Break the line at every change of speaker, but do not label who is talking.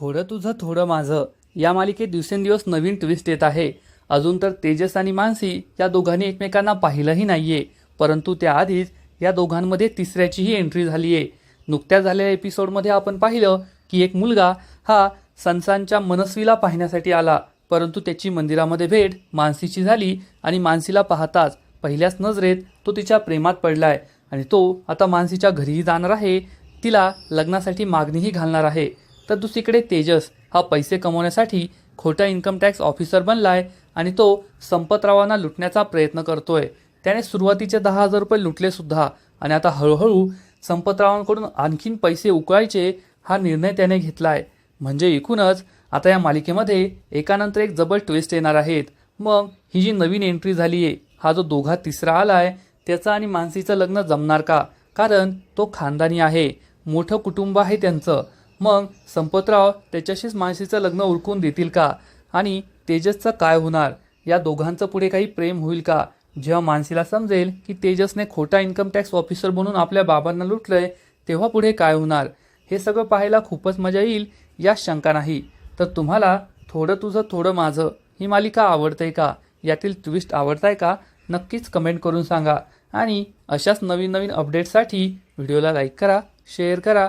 थोडं तुझं थोडं माझं. या मालिकेत दिवसेंदिवस नवीन ट्विस्ट येत आहे. अजून तर तेजस आणि मानसी या दोघांनी एकमेकांना पाहिलंही नाही आहे परंतु त्याआधीच या दोघांमध्ये तिसऱ्याचीही एंट्री झाली आहे नुकत्याच झालेल्या एपिसोडमध्ये आपण पाहिलं की एक मुलगा हा संसांच्या मनस्वीला पाहण्यासाठी आला. परंतु त्याची मंदिरामध्ये भेट मानसीची झाली आणि मानसीला पाहताच पहिल्याच नजरेत तो तिच्या प्रेमात पडलाय आणि तो आता मानसीच्या घरीही जाणार आहे. तिला लग्नासाठी मागणीही घालणार आहे. तर दुसरीकडे तेजस हा पैसे कमवण्यासाठी खोटा इन्कम टॅक्स ऑफिसर बनलाय आणि तो संपतरावांना लुटण्याचा प्रयत्न करतोय. त्याने सुरुवातीचे दहा हजार रुपये लुटले सुद्धा आणि आता हळूहळू संपतरावांकडून आणखीन पैसे उकळायचे हा निर्णय त्याने घेतलाय. म्हणजे एकूणच आता या मालिकेमध्ये एकानंतर एक जबर ट्विस्ट येणार आहेत. मग ही जी नवीन एंट्री झाली आहे हा जो दोघा तिसरा आलाय त्याचं आणि मानसीचं लग्न जमणार का? कारण तो खानदानी आहे. मोठं कुटुंब आहे त्यांचं. मग संपतराव त्याच्याशीच मानसीचं लग्न उरकून देतील का? आणि तेजसचं काय होणार? या दोघांचं पुढे काही प्रेम होईल का? जेव्हा मानसीला समजेल की तेजसने खोटा इन्कम टॅक्स ऑफिसर बनून आपल्या बाबांना लुटलंय तेव्हा पुढे काय होणार? हे सगळं पाहायला खूपच मजा येईल यात शंका नाही. तर तुम्हाला थोडं तुझं थोडं माझं ही मालिका आवडते का? यातील ट्विस्ट आवडताय का? नक्कीच कमेंट करून सांगा. आणि अशाच नवीन नवीन अपडेट्ससाठी व्हिडिओला लाईक करा शेअर करा